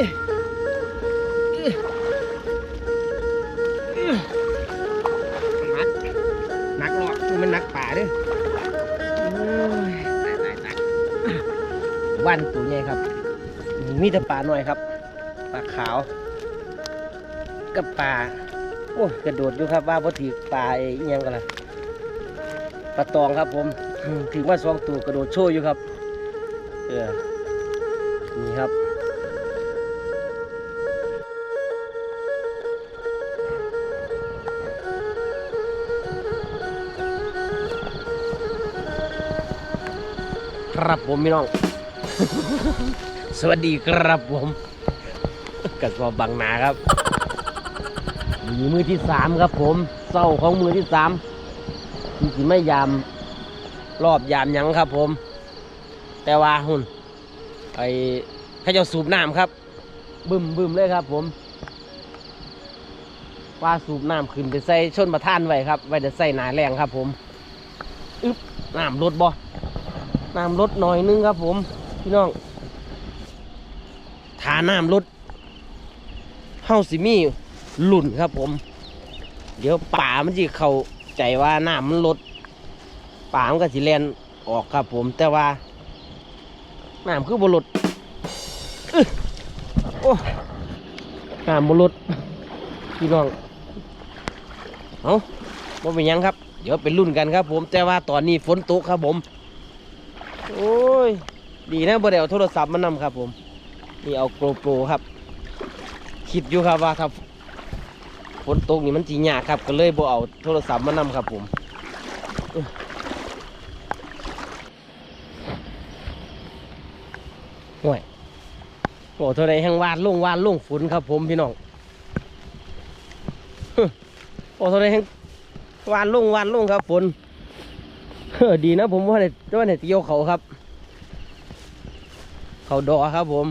นักนักหรอกมันนักป่าเด้อโอ้ยตายตายตายวันตัวใหญ่ครับ มีแต่ปลาหน่อยครับปลาขาว กับปลาโอ้กระโดดอยู่ครับว่าพอถือปลาไอ้ยงกันละปลาตองครับผมอืมถือว่าสองตัวกระโดดโชว์อยู่ครับ เออนี่ครับ ครับผมพี่น้อง สวัสดีครับผมกระสอบบางนาครับมีมือที่สามครับผมเศร้าของมือที่สามที่สิไม่ยามรอบยามยังครับผม แต่ว่าหุ่นไอ้ข้าเจ้าสูบน้ำครับ บึมบึมเลยครับผมว่าสูบน้ำขึ้นไปใส่ชนประท่านไว้ครับ ไว้จะใส่หนาแรงครับผม อึ๊บน้ำลดบ่ น้ำลดหน่อยนึงครับผมพี่น้องทาน้ำลดเฮาสิมีหลุ่นครับผม เดี๋ยวป่ามันจะเข้าใจว่าน้ำมันลดป่ามันก็สิแลนออกครับผม แต่ว่าน้ำคือบลดโอ้น้ำบลดพี่น้องเอาว่เป็นยังครับ เดี๋ยวไปรุ่นกันครับผม แต่ว่าตอนนี้ฝนตกครับผม โอ้ย ดีนะบ่ได้เอาโทรศัพท์มานำครับผม นี่เอาโปรโปรครับ คิดอยู่ครับว่าถ้าฝนตกนี่มันจียากครับ ก็เลยบ่เอาโทรศัพท์มานำครับผมห่วยโอ้เท่าไรแห่งวานลงวานลงฝนครับผมพี่น้องโอ้เท่าไรแห่งวานลงวานลงครับฝน เฮ้อดีนะผมว่าเนี่ยว่าเนี่ยเกี่ยวเขาครับ เขาดอครับ ผม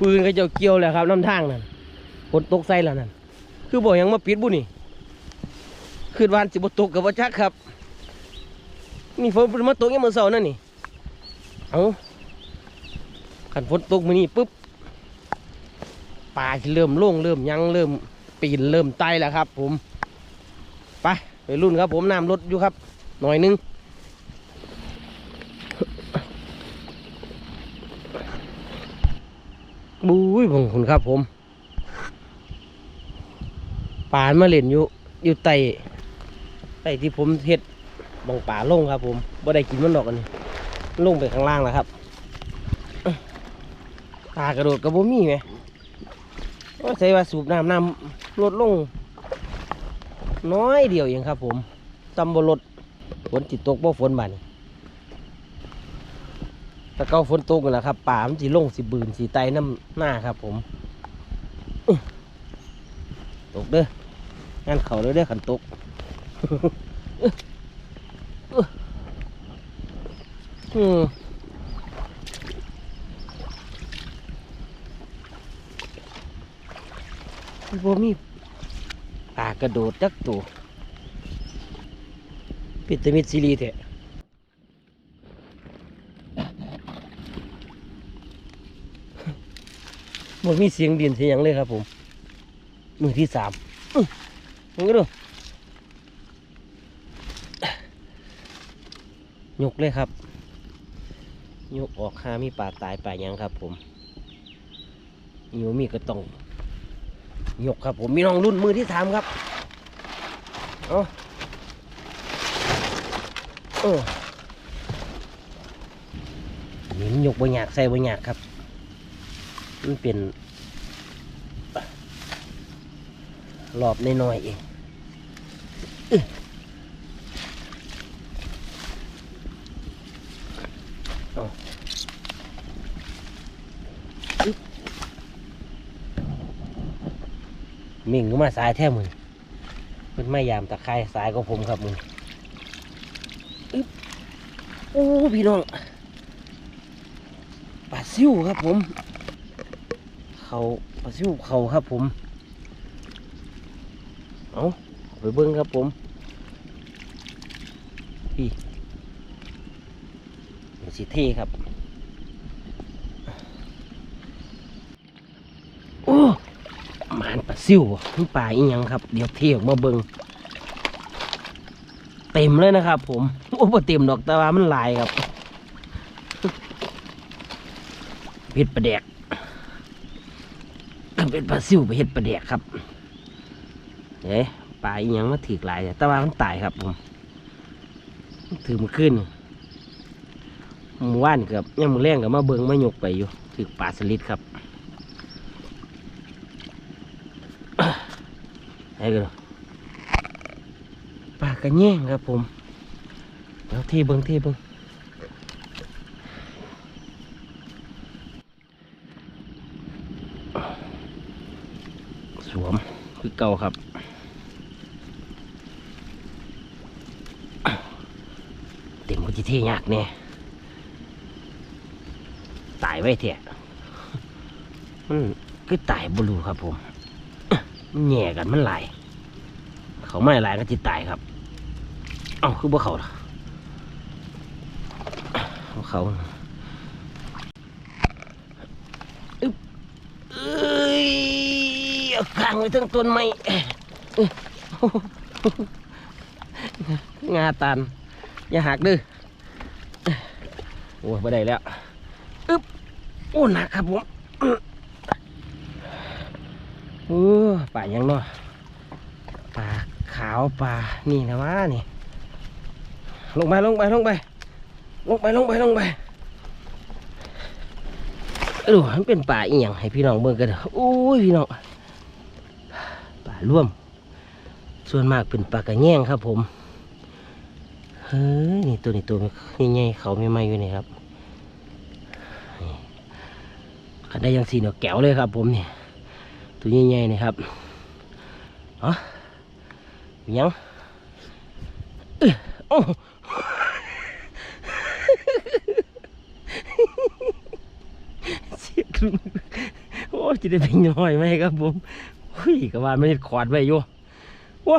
ปืนก็จะเกี่ยวแหละครับน้ำทางนั่นฝนตกใส่แล้วนั่นคือบอกยังมาปิดบุนี่คืนวานสิบตกกับว่าจักครับนี่ฝนมาตกยังมือเสานั่นนี่เอาขันฝนตกมือนี้ปุ๊บปลาเริ่มโล่งเริ่มยังเริ่มปีนเริ่มไต่แล้วครับ ผมไปไปรุ่นครับ ผมน้ำลดอยู่ครับ หน่อยนึง บุ้ยผมคุณครับผมปลามาเล่นอยู่อยู่ไตไตที่ผมเฮ็ดบองป่าลงครับ ผมบ่ได้กินมันดอกอันนี้ลงไปข้างล่างแล้วครับตากระโดดกระโบมีไหมว่าใส่ว่าสูบน้ำน้ำลดลง น้อยเดียวเองครับ ผมตำบลดฝนจิตตกบ่ฝนบาน ต่เก้าฝนตกนั่นแหละครับป่ามันสีลงสีบืนสีไตน้ำหน้าครับ ผมตกเด้องานเขาเลยเด้อขันตกอืมบ่มีปลากระโดดจักตัวปิดตมิดซีรีส์แท้บ่ มีเสียงดินเสียงเลยครับผม มือที่สามมึงก็ดูยกเลยครับ ยกออกหามีปลาตายปลายังครับ ผมอยู่มีก็ต้องยกครับผมมีน้องรุ่นมือที่สามครับเอาเออมันยกบนหยากใส่บนหยากครับ มันเป็นรอบน้อยๆเองอมิ่งก็มาสายแท้มือเป็นไม่ยามตะไคร้สายของผมครับมึงอึ๊บโอ้พี่น้องปลาซิวครับผม เขาปลาซิวเขาครับผม เอาไปเบิ้งครับผมพี่เป็นสีเท่ครับหมานปลาซิวบ่มันปลาอีหยังครับ เดี๋ยวเที่ยวมาเบิงเต็มเลยนะครับผม โอ้บ่เต็มดอกแต่ว่ามันลายครับเห็ดปลาแดกก็ เป็นปลาซิวไปเห็ดปลาแดกครับเอ๊ะปลาอีหยังมาถือหลายแต่ว่ามันตายครับผมถือมันขึ้นมู่ว่านเกือบยังมือแรงกับมาเบิงมาหยกไปอยู่ถือปลาสลิดครับไอ้กันปลากระแยงครับผมเดี๋ยวเที่เบิงเที่เบิงสวมคือ เก่าครับ เต็มก็จะเที่ยากเนี่ยตายไว้เถอะมันคือตายบลูครับผมมันแย่กันมันหลาย เขาไม่หลายก็จิตายครับ เอ้าคือบ่เขาละเอาเขาอึ๊บเอ้ย เอาข้างไว้ทั้งต้นไม้งาตันอย่าหักเด้อโอ้ยไม่ได้แล้วอึ๊บโอ้หนักครับผมโอ้ป่ายังเนาะปลาขาวปลานี่นะวะนี่ ลงไปลงไปลงไปลงไปลงไปลงไปเออมันเป็นป่าอีหยังให้พี่น้องเบิ่งกันเด้อโอ้ยพี่น้อง ร่วม ส่วนมากเป็นปลากระแยงครับ ผมเฮ้ยนี่ตัวนี้ตัวใหญ่ๆเขาไม่ไม้อยู่นี่ครับขันได้ยังสีเนาะแก้วเลยครับ ผมนี่ตัวใหญ่ๆนี่ครับเอ๋อยังอ้ยโอ้เสียขึ้นโอ้จะได้เป็นน้อยไหมครับผม หุ้ยก็ว่าไม่ได้ขวาดไว้อยู่ว้า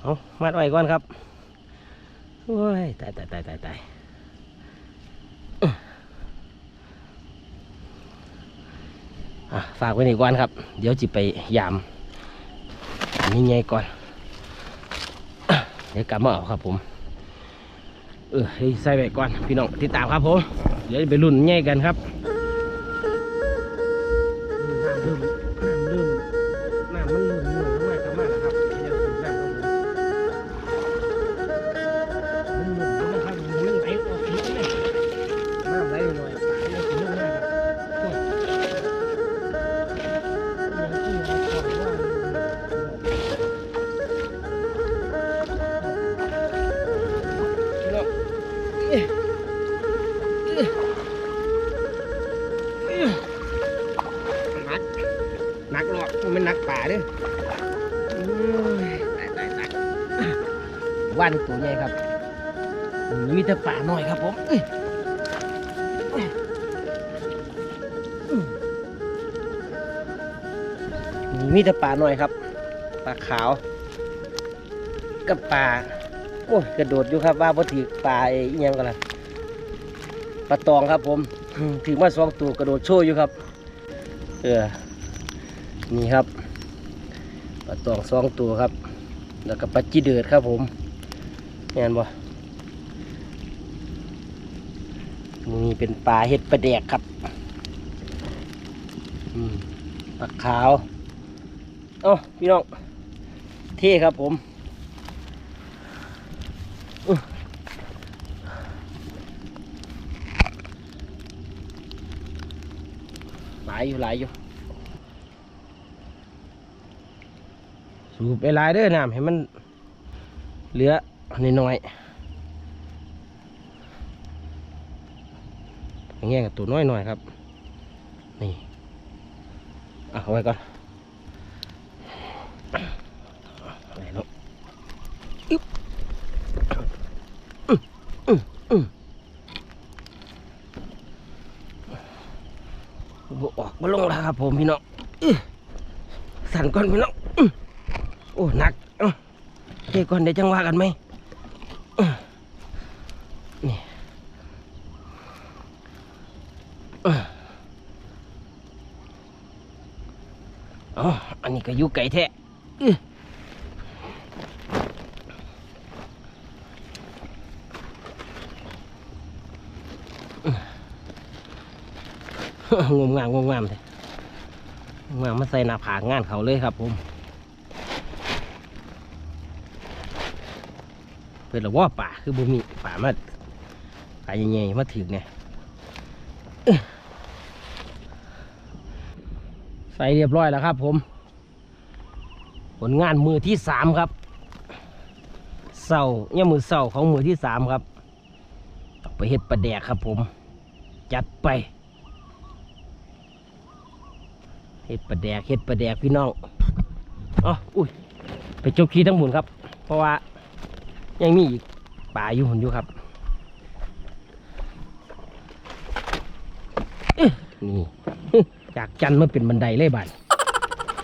เอามัดไว้ก่อนครับโอ้ยตายตายตายตายตายฝากไว้ในก่อนครับ เดี๋ยวจิไปยามอันนี้ไงก่อน เดี๋ยวกลับมาเอาครับผม เออให้ใส่ไว้ก่อน พี่น้องติดตามครับผม เดี๋ยวไปรุ่นง่ายกันครับ วันตัวใหญ่ครับมีแต่ป่าหน่อยครับผมมีแต่ป่าหน่อยครับปลาขาว กับปลาโอ้ยกระโดดอยู่ครับว่าพอถือปลาไอ้ยงกันละปลาตองครับผมอืมถือมาสองตัวกระโดดโชว์อยู่ครับ เออนี่ครับปลาตองสองตัวครับ แล้วก็ปลาจีเดือดครับผม เห็นบ่นี่เป็นปลาเห็ดปลาแดกครับปลาขาว เอ้าพี่น้อง เท่ครับผมหลายอยู่หลายอยู่ สูบไปหลายเด้อน้ำให้มันเหลือ น้อยๆอย่างเงี้ยกับตัวน้อยหน่อยครับ นี่อะเอาไว้ก่อนไหนเนาะอึ๊บอื้ออื้ออื้อบ่ออกมาลงแล้วครับผมพี่น้องอื้อสั่นก่อนพี่น้องโอ้หนักเอ้าเดี๋ยวก่อนเดี๋ยวจังว่ากันไหมอื้อนี่อื้อ อ๋ออั นนี้ก็อยู่ไก่แท้อื้องมงามงมงามเลยงามมาใส่หน้าผากงานเขาเลยครับผมเป็นหรือว่าป่าคือบุมีป่ามาป่าใหญ่ๆมาถึงเนี่ยใส่เรียบร้อยแล้วครับผม ผลงานมือที่สามครับเสาเนี่ยมือเสาของมือที่สามครับไปเฮ็ดประแดกครับผม จัดไปเห็ดปลาแดกเห็ดปลาแดกพี่น้องอ๋ออุ้ยไปจกขี้ทั้งหมุนครับ เพราะว่ายังมีอีกป่าอยู่หุ่นอยู่ครับนี่จากจันทร์มาเป็นบันไดเลยบัด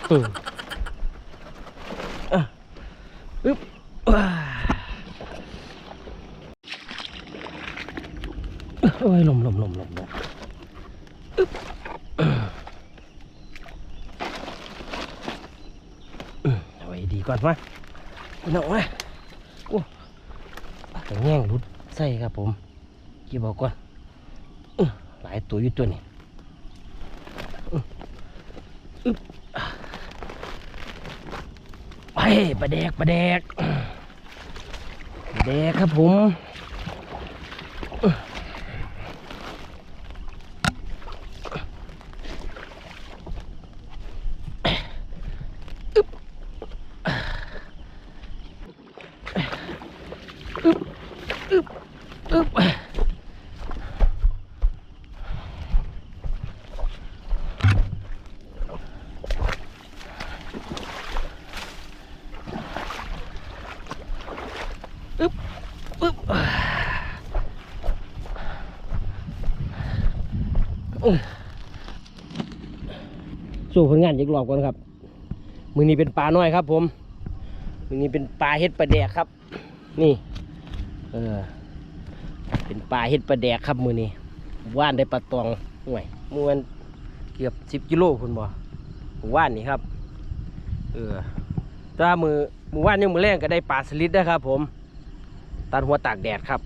อืมอะ อึ๊บว้าโอ้ยลมลมลมลมลมเอาไว้ดีก่อนวะพี่น้องวะโอ้แต่แง่งรุดใส่ครับผมกี่บอกก่อนอื้อหลายตัวอยู่ตัวนี้อื้ออึ๊บไปปลาแดกปลาแดกปลาแดกครับผม สู้ผลงานอีกรอบก่อนครับ มือนี้เป็นปลาน้อยครับ ผม มือนี้เป็นปลาเฮ็ดปลาแดกครับ นี่ เออ เป็นปลาเฮ็ดปลาแดกครับ มือนี้ว่านได้ปลาตองห่วยมือวันเกือบสิบกิโลคุณบ่ว่านนี่ครับ เออถ้ามือมือว่านยังมือแรงก็ได้ปลาสลิดนะครับ ผม ตัดหัวตากแดดครับ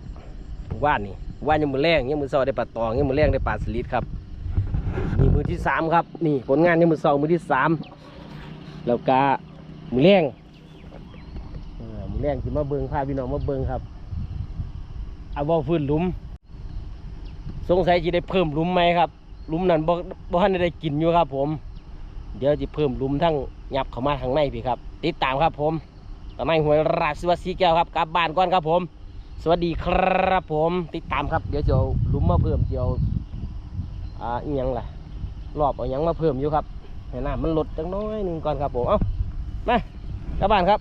ว่านนี่ว่านยังมือแรงยังมือเสาได้ปลาตองยังมือแรงได้ปลาสลิดครับ อที่สามครับ นี่ผลงานยังมือเสามือที่สามแล้วก็มือแรงมือแรงที่มาเบิงพาพี่น้องมาเบิงครับเอาบ่อฟื้นหลุม สงสัยจะได้เพิ่มหลุมไหมครับหลุมนั้นบ่บ่ทันได้กินอยู่ครับ ผม เดี๋ยวจะเพิ่มหลุมทั้งยับเข้ามาทางในพี่ครับ ติดตามครับผมตอนนี้หวยราชวัสีแก้วครับกลับบ้านก่อนครับผม สวัสดีครับผม ติดตามครับ เดี๋ยวจะเอาหลุมมาเพิ่มเดี๋ยวอ่าอีหยังล่ะ รอบเอายังมาเพิ่มอยู่ครับเห็น้ำมันลดจังน้อยหนึงก่อนครับผมเอ้ามากลับบ้านครับ